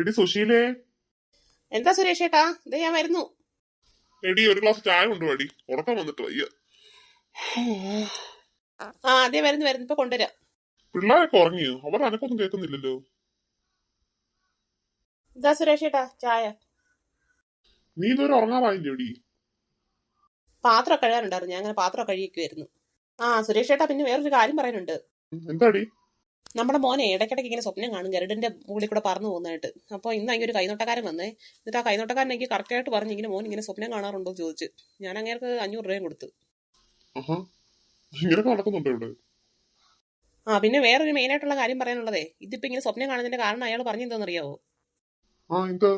എടി സുശീലേ. എന്താ സുരേഷ് ഏട്ടാ? ഇത് ഞാൻ വരുന്നു. എടി ഒരു ഗ്ലാസ് ചായ കൊണ്ടുപോടി ഉറക്കം വന്നിട്ട് വയ്യ. ആ അതെ വരുന്നു വരുന്നു. ഇപ്പൊ കൊണ്ടുവരാം. പിള്ളേരൊക്കെ ഉറങ്ങിയോ? അവർ അനക്കൊന്നും കേൾക്കുന്നില്ലല്ലോ. ഇതാ സുരേഷ് ഏട്ടാ ചായ. നീ ഇതുവരെ ഉറങ്ങാറായില്ലേ എടി പാത്രം കഴുകാനുണ്ടായിരുന്നു. ഞാൻ അങ്ങനെ പാത്രം കഴുകിക്കുമായിരുന്നു ആ സുരേഷ് ഏട്ടാ പിന്നെ വേറൊരു കാര്യം പറയാനുണ്ട്. എന്താടി? നമ്മുടെ മോനെ ഇടയ്ക്കിടയ്ക്ക് ഇങ്ങനെ സ്വപ്നം കാണും. ഗരുഡിന്റെ മുകളിൽ കൂടെ പറന്നു പോകുന്നതായിട്ട്. അപ്പോൾ ഇന്ന് അങ്ങനെ ഒരു കൈനോട്ടക്കാരൻ വന്നേ. എന്നിട്ട് ആ കൈനോട്ടക്കാരൻ എനിക്ക് കറക്റ്റായിട്ട് പറഞ്ഞു ഇങ്ങനെ മോൻ ഇങ്ങനെ സ്വപ്നം കാണാറുണ്ടോ എന്ന് ചോദിച്ചു. ഞാൻ അങ്ങേർക്ക് അഞ്ഞൂറ് രൂപയും കൊടുത്തു. ആ പിന്നെ വേറൊരു മെയിൻ ആയിട്ടുള്ള കാര്യം പറയാനുള്ളതേ. ഇതിപ്പോ ഇങ്ങനെ സ്വപ്നം കാണുന്നതിന്റെ കാരണം അയാൾ പറഞ്ഞു ആ എന്താ?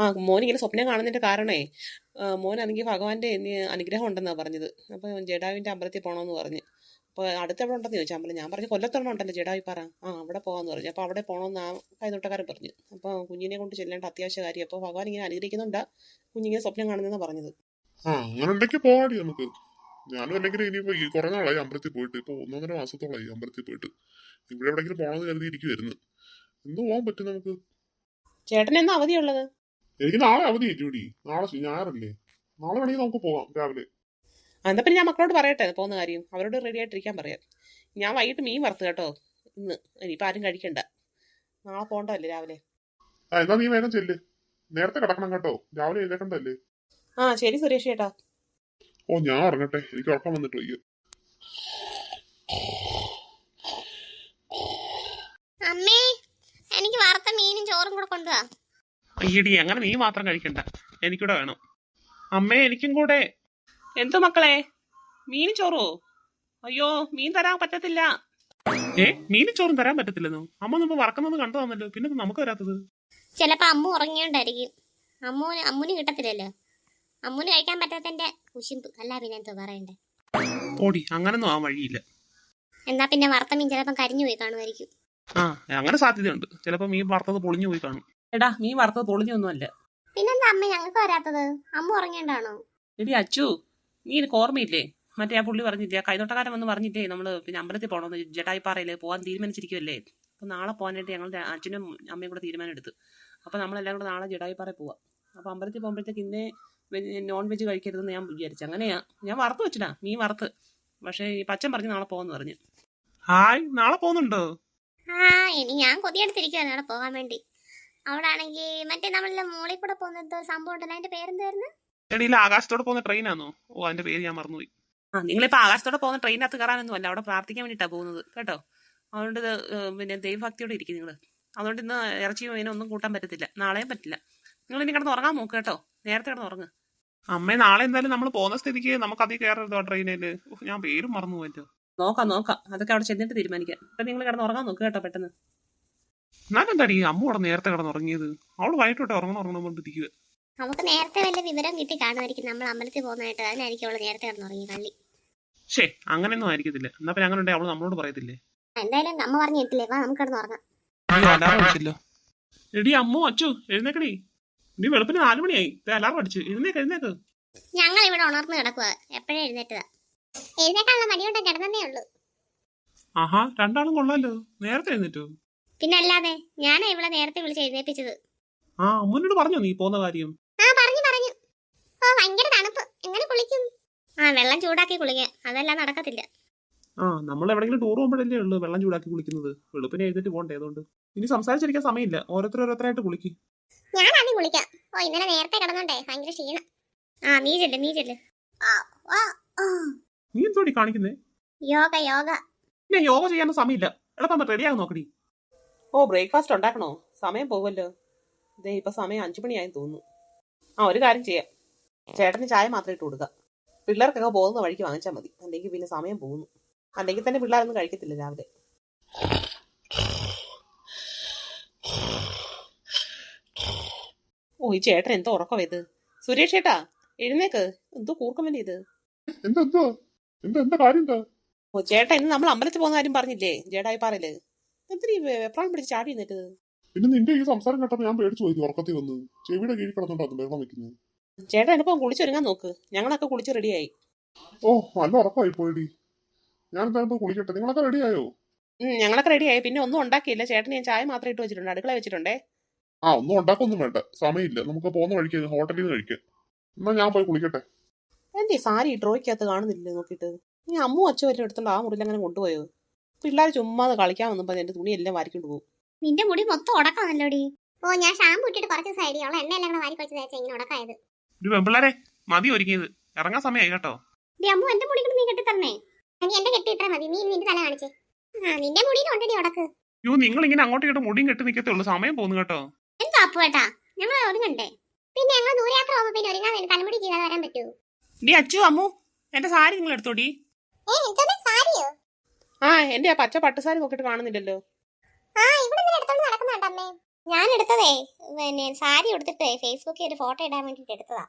ആ മോൻ ഇങ്ങനെ സ്വപ്നം കാണുന്നതിന്റെ കാരണേ മോൻ മോനാണെങ്കിൽ ഭഗവാന്റെ അനുഗ്രഹം ഉണ്ടെന്നാണ് പറഞ്ഞത്. അപ്പോൾ ജഡാവിന്റെ അമ്പലത്തിൽ പോകണമെന്ന് പറഞ്ഞു. അപ്പോൾ അടുത്ത് എവിടെ ഉണ്ടെന്ന് ചോദിച്ചാൽ പറഞ്ഞു ഞാൻ പറഞ്ഞു കൊല്ലത്തൊരെണ്ണം ഉണ്ടല്ലോ ജഡാവി പറ. ആ അവിടെ പോകാമെന്ന് പറഞ്ഞു. അപ്പോൾ അവിടെ പോകണമെന്ന് ആ കൈനോട്ടക്കാരൻ പറഞ്ഞു. അപ്പോൾ കുഞ്ഞിനെ കൊണ്ട് ചെല്ലേണ്ട അത്യാവശ്യ കാര്യം. അപ്പോൾ ഭഗവാൻ ഇങ്ങനെ അനുഗ്രഹിക്കുന്നുണ്ട്. കുഞ്ഞിങ്ങനെ സ്വപ്നം കാണുന്നതെന്ന് പറഞ്ഞത്. ആ അങ്ങനെ ഉണ്ടെങ്കിൽ പോവാടി നമുക്ക്. ഞാനും അല്ലെങ്കിൽ ഇനിയിപ്പോൾ ഈ കുറേ നാളായി അമ്പലത്തിൽ പോയിട്ട്. ഇപ്പോൾ ഒന്നൊന്നര മാസത്തോളായി അമ്പലത്തിൽ പോയിട്ട്. ഇവിടെ എവിടെയെങ്കിലും പോകണമെന്ന് കരുതി ഇരിക്കുമായിരുന്നു എന്ത് പോകാൻ പറ്റും നമുക്ക്. ചേട്ടൻ എന്നാ അവധിയുള്ളത്? എനിക്ക് നാളെ അവധി ജൂടി നാളെ ഞായറല്ലേ? നാളെ വേണമെങ്കിൽ നമുക്ക് പോകാം രാവിലെ. ആ, എന്നാ പിന്നെ ഞാൻ മക്കളോട് പറയട്ടെ പോകുന്ന കാര്യം. അവരോട് റെഡി ആയിട്ടിരിക്കാൻ പറയാം. ഞാൻ വൈകിട്ട് മീൻ വറുത്ത് കേട്ടോ ഇന്ന്. ഇനിയിപ്പോൾ ആരും കഴിക്കണ്ട. നാളെ പോകണ്ടല്ലേ രാവിലെ? ആ എന്നാ നീ വേഗം ചെല്ല്. നേരത്തെ കിടക്കണം കേട്ടോ. രാവിലെ എഴുന്നേക്കണ്ടല്ലേ ആ ശരി സുരേഷ് ചേട്ടാ. ഓ ഞാൻ ഉറങ്ങട്ടെ. എനിക്ക് ഉറക്കം വന്നിട്ട് അയ്യോ അമ്മേ എനിക്ക് വറുത്ത മീനും ചോറും കൂടെ കൊണ്ടുവാ. അയ്യടി അങ്ങനെ നീ മാത്രം കഴിക്കണ്ട. എനിക്കൂടെ വേണം. അമ്മേ എനിക്കും കൂടെ. എന്തു മക്കളെ? മീൻ ചോറോ? അയ്യോ മീൻ തരാൻ പറ്റത്തില്ല. ഏ മീൻ ചോറും തരാൻ പറ്റത്തില്ലെന്നോ? അമ്മ മുമ്പ് വറക്കുന്നത് കണ്ടു തന്നല്ലോ. പിന്നെ നമുക്ക് വരാത്തത് ചിലപ്പോ അമ്മ ഉറങ്ങിയോണ്ടായിരിക്കും. അമ്മൂന് അമ്മുന് കിട്ടത്തില്ലല്ലോ. അമ്മുന് കഴിക്കാൻ പറ്റാത്തതിന്റെ കുശിമ്പ്. അല്ല പിന്നെ എന്തോ പറയണ്ടേ? ഓടി അങ്ങനൊന്നും ആ വഴിയില്ല. എന്നാ പിന്നെ വറുത്ത മീൻ ചിലപ്പം കരിഞ്ഞു പോയി കാണുമായിരിക്കും. ആ അങ്ങനെ സാധ്യതയുണ്ട്. ചിലപ്പോ മീൻ വറുത്തത് പൊളിഞ്ഞു പോയി കാണും. എടാ മീൻ വറുത്തത് പൊളിഞ്ഞൊന്നുമല്ല പിന്നെന്താ അമ്മ? ഞങ്ങൾക്ക് വരാത്തത്. അമ്മ ഉറങ്ങേണ്ടാണോ എടി അച്ചു. നീ എനിക്ക് ഓർമ്മയില്ലേ? മറ്റേ ആ പുള്ളി പറഞ്ഞില്ലേ ആ കൈനോട്ടക്കാരൻ വന്ന് പറഞ്ഞില്ലേ നമ്മൾ പിന്നെ അമ്പലത്തിൽ പോകണമെന്ന് ജഡായിപ്പാറയിൽ പോകാൻ തീരുമാനിച്ചിരിക്കുമല്ലേ അപ്പോൾ നാളെ പോകാനായിട്ട് ഞങ്ങളുടെ അച്ഛനും അമ്മയും കൂടെ തീരുമാനം എടുത്തു അപ്പൊ നമ്മളെല്ലാം കൂടെ നാളെ ജഡായിപ്പാറയിൽ പോവാം. അപ്പൊ അമ്പലത്തിൽ പോകുമ്പോഴത്തേക്ക് ഇന്നേ നോൺ വെജ് കഴിക്കരുതെന്ന് ഞാൻ വിചാരിച്ചു. അങ്ങനെയാ. ഞാൻ വറുത്ത് വെച്ചിട്ടാ മീൻ വറുത്ത്. പക്ഷേ ഈ പച്ചൻ പറഞ്ഞ് നാളെ പോകുന്നു പറഞ്ഞു. ഹായ് നാളെ പോകുന്നുണ്ടോ? ആ ഇനി ഞാൻ കൊതിയെടുത്തിരിക്കുവാണ് അവിടെ പോകാൻ വേണ്ടി. അവിടെ ആണെങ്കിൽ മറ്റേ നമ്മളെല്ലാം മോളിൽ കൂടെ പോകുന്ന എന്തോ സംഭവം ഉണ്ടല്ലോ? അതിന്റെ പേരെന്തായിരുന്നു? എടീല ആകാശത്തോടെ പോകുന്ന ട്രെയിനാണോ ഓ അതിന്റെ പേര് ഞാൻ മറന്നുപോയി. ആ നിങ്ങളിപ്പോ ആകാശത്തോടെ പോകുന്ന ട്രെയിനകത്ത് കയറാനൊന്നും അല്ല അവിടെ പ്രാർത്ഥിക്കാൻ വേണ്ടിട്ടാ പോകുന്നത് കേട്ടോ? അതുകൊണ്ട് ഇത്, പിന്നെ ദൈവഭക്തിയോടെ ഇരിക്കും നിങ്ങൾ അതുകൊണ്ട് ഇന്ന് ഇറച്ചിയും മീനും ഒന്നും കൂട്ടാൻ പറ്റത്തില്ല നാളെയും പറ്റില്ല. നിങ്ങൾ ഇനി കിടന്ന് ഉറങ്ങാൻ നോക്ക് കേട്ടോ? നേരത്തെ കിടന്ന് ഉറങ്ങ്. അമ്മേ നാളെ എന്തായാലും നമ്മൾ പോകുന്ന സ്ഥിതിക്ക് നമുക്ക് അതിൽ കയറരുതോ ട്രെയിനിൽ? ഞാൻ പേരും മറന്നു പോയല്ലോ നോക്കാം നോക്കാം. അതൊക്കെ അവിടെ ചെന്നിട്ട് തീരുമാനിക്കാം. ഇപ്പൊ നിങ്ങൾ കിടന്ന് ഉറങ്ങാൻ നോക്ക് കേട്ടോ പെട്ടെന്ന്. എന്നാലെന്താടി അമ്മ അവിടെ നേരത്തെ കിടന്ന് ഉറങ്ങിയത് അവൾ വൈകിട്ടോട്ടെ ഉറങ്ങണം ഉറങ്ങണം കൊണ്ടിരിക്കുക നമുക്ക് നേരത്തെ വല്ല വിവരം കിട്ടി കാണുമായിരിക്കും. നമ്മൾ അമ്പലത്തിൽ പോകുന്നതായിട്ട് അതിനായിരിക്കും അവൾ നേരത്തെ കിടന്നുറങ്ങി കള്ളി ഷേ അങ്ങനെയൊന്നും ആയിരിക്കത്തില്ല. എന്നാ പിന്നെ അങ്ങനെ ഉണ്ടെങ്കിൽ അവൾ നമ്മളോട് പറയത്തില്ലേ? എന്തായാലും അമ്മ പറഞ്ഞു കിട്ടില്ലേ? വാ നമുക്ക് കിടന്നുറങ്ങാം. എടി അമ്മോ അച്ചു എഴുന്നേക്കടി. നീ വെളുപ്പിന് നാലു മണിയായി. അലാറം അടിച്ചു. എഴുന്നേക്ക് എഴുന്നേക്ക്. ഞങ്ങൾ ഇവിടെ ഉണർന്ന് കിടക്കുക എപ്പോഴേ എഴുന്നേറ്റതാ? എഴുന്നേക്കാനുള്ള മടിയോടെ കിടന്നേ ഉള്ളൂ. ആഹാ രണ്ടാളും കൊള്ളാലോ. നേരത്തെ എഴുന്നേറ്റോ? പിന്നെ അല്ലാതെ ഞാനാ ഇവിടെ നേരത്തെ വിളിച്ച് എഴുന്നേപ്പിച്ചത്. ആ അമ്മനോട് പറഞ്ഞോ നീ പോന്ന കാര്യം ആ പറഞ്ഞു പറഞ്ഞു ഓ ഭയങ്കര തണുപ്പ് എങ്ങനെ കുളിക്കും ആ വെള്ളം ചൂടാക്കി കുളിക്കുക അതല്ല നടക്കത്തില്ല. ആ നമ്മൾ എവിടെങ്കിലും ടൂർ പോകുമ്പോഴല്ലേ ഉള്ളൂ വെള്ളം ചൂടാക്കി കുളിക്കുന്നത്. വെളുപ്പിനെ എഴുന്നേറ്റ് പോകണ്ടേ അതുകൊണ്ട്. ഇനി സംസാരിച്ചിരിക്കാൻ സമയമില്ല. ഓരോരുത്തർ ഓരോരുത്തരായിട്ട് കുളിക്ക്. ഞാൻ ആദ്യം കുളിക്കാം. ഓ ഇന്നലെ നേരത്തെ കിടന്നോണ്ടേ. ഭയങ്കര ക്ഷീണം. ആ നീ ചെല്ല് നീ ചെല്ല്. നീ എന്തോടി കാണിക്കുന്നേ? യോഗ യോഗ. ഞാൻ യോഗ ചെയ്യാൻ സമയമില്ല. എളുപ്പം റെഡിയാകും നോക്കടി. ഓ ബ്രേക്ക്ഫാസ്റ്റ് ഉണ്ടാക്കണോ? സമയം പോവല്ലോ ഇതേ ഇപ്പൊ സമയം അഞ്ചു മണിയായി തോന്നുന്നു. ആ ഒരു കാര്യം ചെയ്യാം. ചേട്ടന് ചായ മാത്രം ഇട്ട് കൊടുക്കുക പിള്ളേർക്കൊക്കെ പോകുന്ന വഴിക്ക് വാങ്ങിച്ചാൽ മതി. അല്ലെങ്കിൽ പിന്നെ സമയം പോകുന്നു. അല്ലെങ്കിൽ തന്നെ പിള്ളേരൊന്നും കഴിക്കത്തില്ല രാവിലെ. ഓ ഈ ചേട്ടൻ എന്തോ ഉറക്കം ഇത്. സുരേഷ് ചേട്ടാ എഴുന്നേക്ക്. എന്തോ കൂർക്കമല്ലേ ഇത്? ഓ ചേട്ടാ ഇന്ന് നമ്മൾ അമ്പലത്തിൽ പോകുന്ന കാര്യം പറഞ്ഞില്ലേ ജേടായിപ്പാറയിൽ എന്തിനീ വെപ്രാളം പിടിച്ച് ചാടി നിന്നിട്ട്? പിന്നെ നിന്റെ ഈ സംസാരം കേട്ടപ്പോ ഞാൻ പേടിച്ചു പോയി ഉറക്കത്തിൽ വന്ന്. ചെവിയുടെ കീഴിൽ കിടന്നുണ്ടാക്കുന്നു വെള്ളം വെക്കുന്നത് ചേട്ടൻ എളുപ്പം കുളിച്ചൊരുങ്ങാൻ നോക്ക്. ഞങ്ങളൊക്കെ കുളിച്ച് റെഡിയായി ഓ നല്ല ഉറപ്പായി പോയിടി. ഞാൻ എന്തായാലും കുളിക്കട്ടെ. നിങ്ങളൊക്കെ റെഡിയായോ ഉം, ഞങ്ങളൊക്കെ റെഡിയായി പിന്നെ ഒന്നും ഉണ്ടാക്കിയില്ല. ചേട്ടൻ ഞാൻ ചായ മാത്രം ഇട്ട് വെച്ചിട്ടുണ്ട്. അടുക്കള വെച്ചിട്ടുണ്ടേ? ആ ഒന്നും ഉണ്ടാക്കൊന്നും വേണ്ട. സമയമില്ല. നമുക്ക് പോകുന്ന വഴിക്ക് ഹോട്ടലിൽ നിന്ന് കഴിക്കാം. എന്നാ ഞാൻ പോയി കുളിക്കട്ടെ. എന്റെ ഈ സാരി ഡ്രോയ്ക്കകത്ത് കാണുന്നില്ല നോക്കിയിട്ട്? ഈ അമ്മു അച്ഛൻ വരെ എടുത്തോണ്ട് ആ മുറിയിൽ അങ്ങനെ കൊണ്ടുപോയോ? പിള്ളേർ ചുമ്മാതെ കളിക്കാൻ വന്നപ്പോൾ എന്റെ തുണി എല്ലാം വാരിക്കൊണ്ട് പോകും. നിന്റെ മുടി മൊത്തം ഉടക്കാണല്ലോടി ഓ ഞാൻ ഷാമ്പു ഇട്ടിട്ട് കുറച്ച് സൈഡിൽ അവളെ എണ്ണ എല്ലാം കൂടെ വാരി കുറച്ച് തേച്ച ഇങ്ങനെ ഉടക്കായത് ഒരു പെമ്പിള്ളാരെ മതി ഒരുങ്ങിയത് ഇറങ്ങാൻ സമയമായി കേട്ടോ. അമ്മു എന്റെ മുടി കൊണ്ട് നീ കെട്ടി തരണേ നീ എന്റെ കെട്ടി ഇത്ര മതി. നീ നിന്റെ തല കാണിച്ചേ. ആ നിന്റെ ഉടക്ക്. യോ നിങ്ങൾ ഇങ്ങനെ അങ്ങോട്ട് മുടിയും കെട്ടി നിൽക്കത്തേ ഉള്ളൂ സമയം പോകുന്നു കേട്ടോ. എന്താ അപ്പു ഏട്ടാ? ഞങ്ങൾ ഒരുങ്ങണ്ടേ പിന്നെ ഞങ്ങൾ ദൂരയാത്ര പോകുമ്പോ പിന്നെ ഒരുങ്ങാൻ വേണ്ടി തലമുടി ചെയ്താൽ വരാൻ പറ്റൂ. ഡി അച്ചു അമ്മു എന്റെ സാരി നിങ്ങൾ എടുത്തോടി ഏ ഇതൊന്നും സാരിയോ? ആ എന്റെ ആ പച്ച പട്ടുസാരി നോക്കിട്ട് കാണുന്നില്ലല്ലോ. ആ ഇവിടെ ഞാൻ എടുത്തതേ പിന്നെ സാരി എടുത്തിട്ട് ഫേസ്ബുക്കിൽ ഒരു ഫോട്ടോ ഇടാൻ വേണ്ടിട്ട് എടുത്തതാ.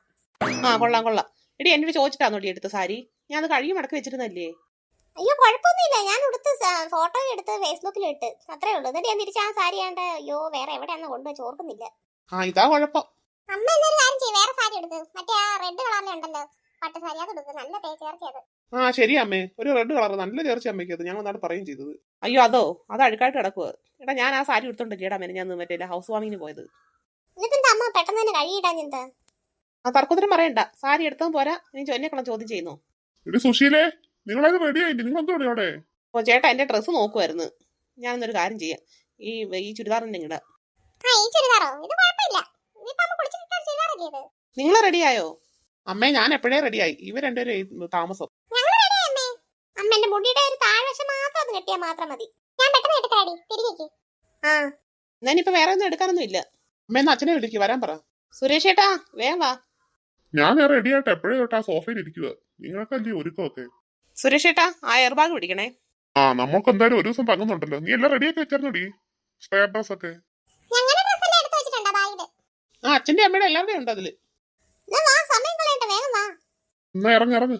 ആ കൊള്ളാം കൊള്ളാം. എടി എന്നോട് ചോദിച്ചിട്ടാണോ എടുത്ത സാരി? ഞാൻ അത് കഴുകി മടക്കി വെച്ചിരുന്നല്ലേ അയ്യോ കുഴപ്പമൊന്നുമില്ല. ഞാൻ എടുത്ത് ഫോട്ടോ എടുത്ത് ഫേസ്ബുക്കിൽ ഇട്ട് അത്രേ ഉള്ളൂ. എന്നിട്ട് ഞാൻ തിരിച്ച് ആ സാരി ആണ്ട് അയ്യോ വേറെ എവിടെയാണെന്ന് കൊണ്ടുപോയി ഓർക്കുന്നില്ല. ആ ഇതാ കുഴപ്പം. അമ്മ എന്നൊരു കാര്യം ചെയ്യും. വേറെ സാരി എടുക്ക് മറ്റേ ആ റെഡ് കളറിലുണ്ടല്ലോ പട്ട് സാരി. അത് എടുക്ക് നല്ല ചേർച്ചയത് ആ ശരി അമ്മേ. ഒരു റെഡ് കളർ നല്ല ചേർച്ച അമ്മയ്ക്ക് അത്. ഞാൻ ഒന്നാട് പറയും ചെയ്തത്. അയ്യോ അതോ? അത് അഴുക്കായിട്ട് കിടക്കുക എടാ ഞാൻ ആ സാരി എടുത്തോണ്ടല്ലേ എടാ ഞാൻ മറ്റേ ഹൗസ് വാമിങ്ങിന് പോയത്. അമ്മ പെട്ടെന്ന് തന്നെ എന്താ ആ തർക്കത്തിനും പറയണ്ട. സാരി എടുത്തോ പോരാ. ഇനി എന്നെക്കണം ചോദ്യം ചെയ്യുന്നു? എടി സുശീലേ നിങ്ങളത് റെഡി ആയിട്ട്? നിങ്ങൾ എന്തോ അവിടെ? ഓ ചേട്ടാ എന്റെ ഡ്രസ്സ് നോക്കുമായിരുന്നു ഞാനൊന്നൊരു കാര്യം ചെയ്യാം. ഈ ഈ ചുരിദാറിന്റെ ഇങ്ങട. ആ ഈ ചുരിദാറോ? ഇത് കുഴപ്പമില്ല. ഇതിപ്പോ അമ്മ കുളിച്ചിട്ട് ചുരിദാറല്ലേ ഇത്? നിങ്ങൾ റെഡിയായോ അമ്മേ ഞാൻ എപ്പോഴേ റെഡിയായി ഇവ രണ്ടുപേരും താമസം. ഞങ്ങൾ ready അമ്മേ അമ്മ. എന്റെ മുടിയുടെ ഒരു താഴ്വശം മാത്രം ഒന്ന് കെട്ടിയാൽ മാത്രം മതി. ഞാൻ പെട്ടെന്ന് എടുക്കാടി തിരികേക്ക് ആ ഞാനിപ്പോ വേറെ ഒന്നും എടുക്കാനൊന്നും ഇല്ല. അമ്മേന്ന് അച്ഛനെ വിളിക്ക്. വരാൻ പറ. സുരേഷ് ഏട്ടാ വേഗം വാ. ഞാൻ റെഡി ആയിട്ട് എപ്പോഴേ തൊട്ട് സോഫയിൽ ഇരിക്കുക നിങ്ങൾക്കല്ലേ ഒരുക്കമൊക്കെ? സുരേഷ് ഏട്ടാ ആ എയർബാഗ് പിടിക്കണേ. ആ നമുക്ക് എന്തായാലും ഒരു ദിവസം പങ്കുന്നുണ്ടല്ലോ. നീ എല്ലാം റെഡിയാക്കി വെച്ചായിരുന്നോടി സ്പെയർ ഡ്രസ് ഒക്കെ. ആ അച്ഛന്റെ അമ്മയുടെ എല്ലാവരുടെയും ഉണ്ട് അതിൽ എന്നാ വാ സമയം കളയണ്ട വേഗം വാ. ഇറങ്ങി ഇറങ്ങ്.